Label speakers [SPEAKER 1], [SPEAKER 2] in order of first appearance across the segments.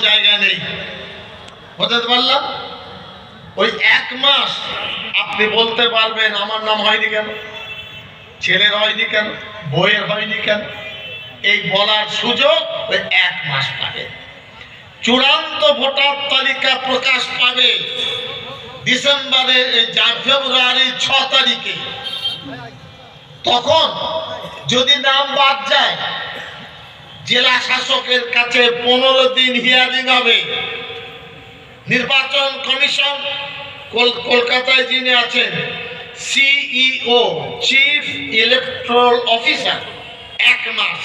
[SPEAKER 1] জায়গা নেই। পারলাম? ওই এক মাস আপনি বলতে পারবেন আমার নাম হয়নি কেন? ছেলের হয়নি কেন? বইয়ের হয়নি কেন? এই বলার সুযোগ ওই এক মাস পাবে। চূড়ান্ত ভোটার তালিকা প্রকাশ পাবে ডিসেম্বরের এই যা- ফেব্রুয়ারির ছ তারিখে। তখন যদি নাম বাদ যায় জেলা শাসকের কাছে পনেরো দিন হিয়ারিং হবে। নির্বাচন কমিশন কল- কলকাতায় যিনি আছেন, সিইও, চিফ ইলেকট্রাল অফিসার, এক মাস।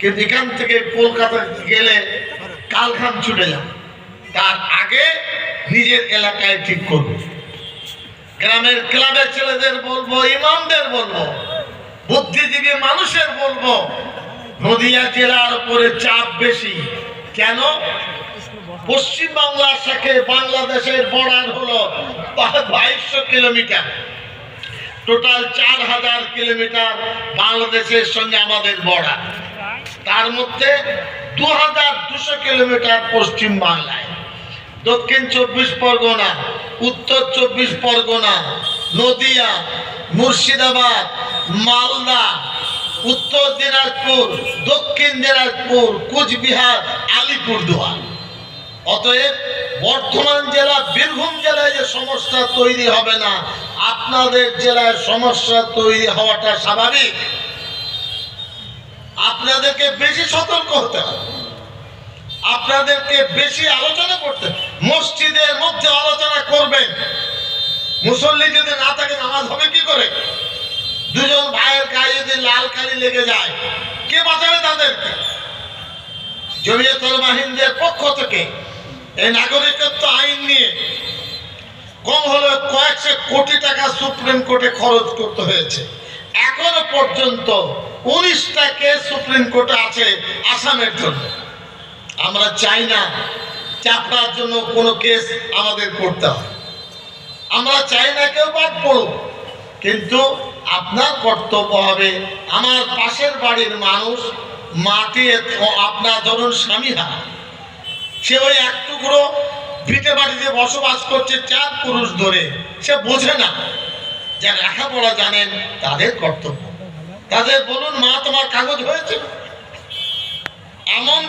[SPEAKER 1] কিন্তু এখান থেকে কলকাতা গেলে কালখান ছুটে যান। তার আগে নিজের এলাকায় ঠিক করব গ্রামের ক্লাবের ছেলেদের বলব, ইমামদের বলব, বুদ্ধিজীবী মানুষের বলব নদিয়া জেলার উপরে চাপ বেশি। কেন? পশ্চিম বাংলার সাথে বাংলাদেশের বর্ডার হলো বাইশশো কিলোমিটার। টোটাল চার হাজার কিলোমিটার বাংলাদেশের সঙ্গে আমাদের বর্ডার তার মধ্যে দু হাজার দুশো কিলোমিটার পশ্চিম বাংলায়। দক্ষিণ চব্বিশ পরগনা, উত্তর চব্বিশ পরগনা, নদিয়া, মুর্শিদাবাদ, মালদা উত্তর দিনাজপুর, দক্ষিণ দিনাজপুর, কুচবিহার, আলিপুরদুয়ার। অতএব বর্ধমান জেলা, বীরভূম জেলায় যে সমস্যা তৈরি হবে না, আপনাদের জেলায় সমস্যা তৈরি হওয়াটা স্বাভাবিক। আপনাদেরকে বেশি সতর্ক হতে হবে। আপনাদেরকে বেশি আলোচনা করতে মসজিদের মধ্যে আলোচনা করবেন। মুসল্লি যদি না থাকে, নামাজ হবে কি করে? কালি লেগে যায়। কে বাঁচাবে তাদেরকে? জমিয়তুল মাহিনদের পক্ষ থেকে এই নাগরিকত্ব আইন নিয়ে কম হলে কয়েকশো কোটি টাকা সুপ্রিম কোর্টে খরচ করতে হয়েছে। এখনও পর্যন্ত উনিশটা কেস সুপ্রিম কোর্টে আছে আসামের জন্য। আমরা চাই না চাপড়ার জন্য কোনো কেস আমাদের করতে হয়। আমরা চাই না কেউ বাদ পড়ুক, কিন্তু আপনার কর্তব্য হবে আমার পাশের বাড়ির মানুষ মাটি আপনার ধরুন স্বামী হারা সে ওই এক টুকরো ভিটে বাড়িতে বসবাস করছে চার পুরুষ ধরে। সে বোঝে না। যা লেখাপড়া জানেন, তাদের কর্তব্য। তাদের বলুন, মা, তোমার কাগজ হয়েছে? এমন